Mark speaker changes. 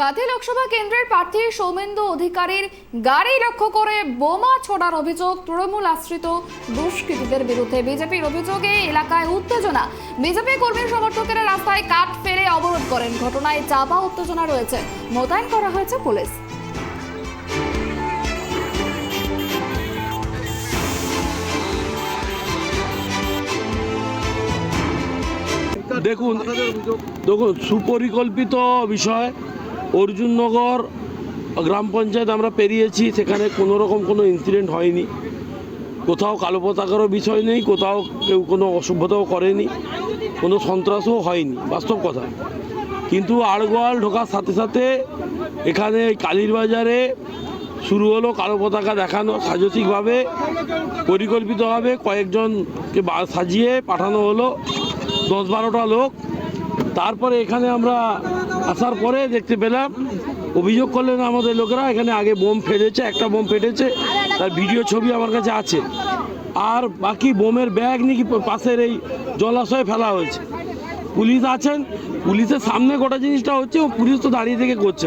Speaker 1: কাঁথি লোকসভা কেন্দ্রের প্রার্থী সৌমেন্দু অধিকারীর গাড়ি লক্ষ্য করে বোমা ছোড়ার অভিযোগ তৃণমূল আশ্রিত দুষ্কৃতীদের বিরুদ্ধে। বিজেপির অভিযোগে এলাকায় উত্তেজনা। বিজেপি কর্মী সমর্থকেরা রাস্তায় কাঠ ফেলে অবরোধ করেন। ঘটনায় চাপা উত্তেজনা রয়েছে। মোতায়েন করা হয়েছে পুলিশ।
Speaker 2: দেখুন দেখুন, সুপরিকল্পিত বিষয়। অর্জুননগর গ্রাম পঞ্চায়েত আমরা পেরিয়েছি, সেখানে কোনো রকম কোনো ইনসিডেন্ট হয়নি। কোথাও কালো পতাকারও বিষয় নেই, কোথাও কেউ কোনো অসভ্যতাও করেনি, কোনো সন্ত্রাসও হয়নি, বাস্তব কথা। কিন্তু আড়গোয়াল ঢোকার সাথে সাথে এখানে কালীর বাজারে শুরু হলো কালো পতাকা দেখানো সাজসিকভাবে পরিকল্পিতভাবে কয়েকজনকে সাজিয়ে পাঠানো হলো। দশ বারোটা লোক তারপরে এখানে আমরা আসার পরে দেখতে পেলাম, অভিযোগ করলেন আমাদের লোকেরা, এখানে আগে বোম ফেলেছে, একটা বোম ফেটেছে, তার ভিডিও ছবি আমার কাছে আছে। আর বাকি বোমের ব্যাগ নাকি পাশের এই জলাশয়ে ফেলা হয়েছে। পুলিশ আছেন, পুলিশের সামনে গোটা জিনিসটা হচ্ছে পুলিশ তো দাঁড়িয়ে থেকে করছে।